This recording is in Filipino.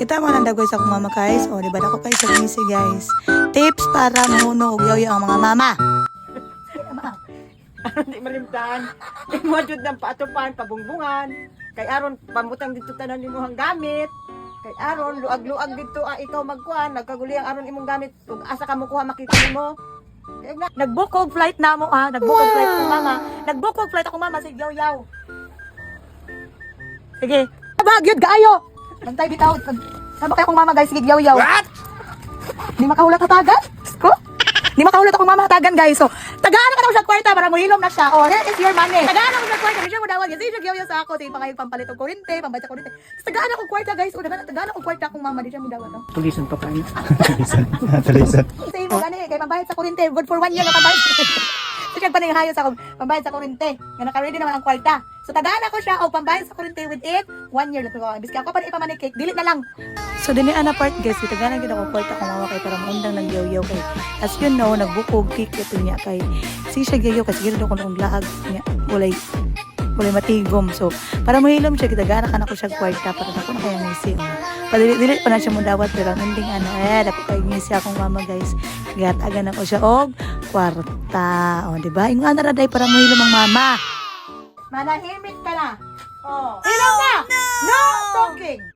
Kita mo nang dagoy sa akong mama guys. O, di ba ako kayo sa misi guys. Tips para mahunog og yaw ang mga mama. aron di malimtan. Imo jud ng paatupan, pabungbungan. Kay aron pamutang dito tanan nimo hang gamit. Kay aron luag-luag dito ah, ikaw magkuhan, nagkaguli ang aron imong gamit ug asa ka mo kuha makita nimo. Kay na Nagbook og flight na mo ah. Nagbook og flight ako mama. Nagbook og flight ako mama sa yaw yaw. Sige. Bagyod kaayo. Bantay bitaw. Sama kayo kong mama guys. Sige yaw yaw. What? Di makahulat hatagan? Ko? Di makahulat akong mama hatagan guys. So, tagaan ka na sa kwarta para muhilom na siya. Oh, here is your money. Tagaan ako sa kwarta. Hindi mo dawag. Kasi siya yaw yaw sa ako. Sige, pangayog pampalit og kurente. Pambayad kurente. Tagaan ako kwarta guys. O, tagaan, tagaan ako kwarta akong mama. Di siya mo dawag. No? tulisan pa kayo. Talisan. Sa imo gani kay pambayad sa kurente, good for one year na pambayad. Siya pa hayo sa akong pambayad sa kurente. Nga naka-ready naman ang kwarta. So tagaan ako siya og pambayad sa kurente within one year lang ko. Biski ako pa ni ipamanik cake, dili na lang. So dinhi ana part guys, tagaan gid ako kwarta kung mawa kay para maundang nang yaw kay. As you know, nagbukog cake ito niya kay si siya yaw kasi gid ko kung laag niya. Walay walay matigom. So, para mahilom siya, kitagana ka na ko siya kwarta para na ko na kaya ngisi. Padili-dili pa na siya mudawat pero ang ending ano, eh, dapat kay ngisi akong mama guys. Gatagan ako siya og kwarta. O, di ba? Ingon na raday para mahilom ang mama. Manahimik ka na. Oh. Hilom talking!